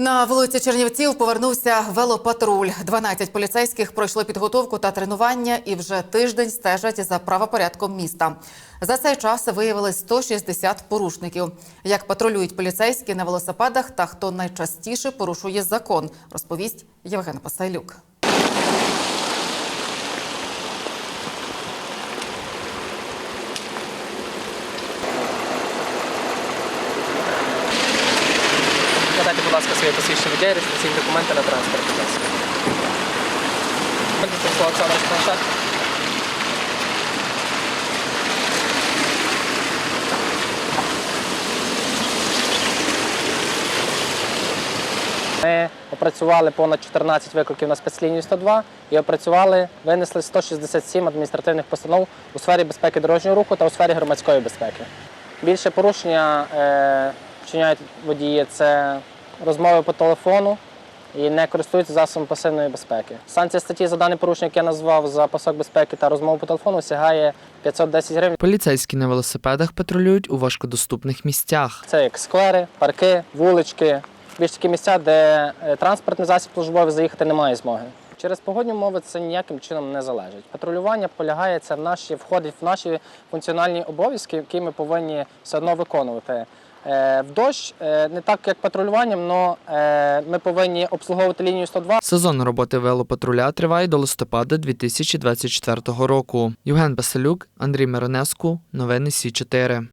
На вулиці Чернівців повернувся велопатруль. 12 поліцейських пройшли підготовку та тренування і вже тиждень стежать за правопорядком міста. За цей час виявили 160 порушників. Як патрулюють поліцейські на велосипедах та хто найчастіше порушує закон, розповість Євген Пасайлюк. Будь ласка, своє посвідчення водія, реєстраційні документи на транспорт, будь ласка. Олександр планшет. Ми опрацювали понад 14 викликів на спецлінію 102 і опрацювали, винесли 167 адміністративних постанов у сфері безпеки дорожнього руху та у сфері громадської безпеки. Більше порушення е, вчиняють водії це розмови по телефону і не користуються засобами пасивної безпеки. Санкція статті за дане порушення, яке я назвав за пасок безпеки та розмову по телефону, сягає 510 гривень. Поліцейські на велосипедах патрулюють у важкодоступних місцях. Це як сквери, парки, вулички, більш такі місця, де е, транспортний засіб службовий заїхати немає змоги. Через погодні умови це ніяким чином не залежить. Патрулювання полягає це в наші входить в наші функціональні обов'язки, які ми повинні все одно виконувати. Е, В дощ е, не так як патрулюванням, але ми повинні обслуговувати лінію 102 Сезон роботи велопатруля триває до листопада 2024 року. Євген Басилюк, Андрій Миронеску. Новини Сі 4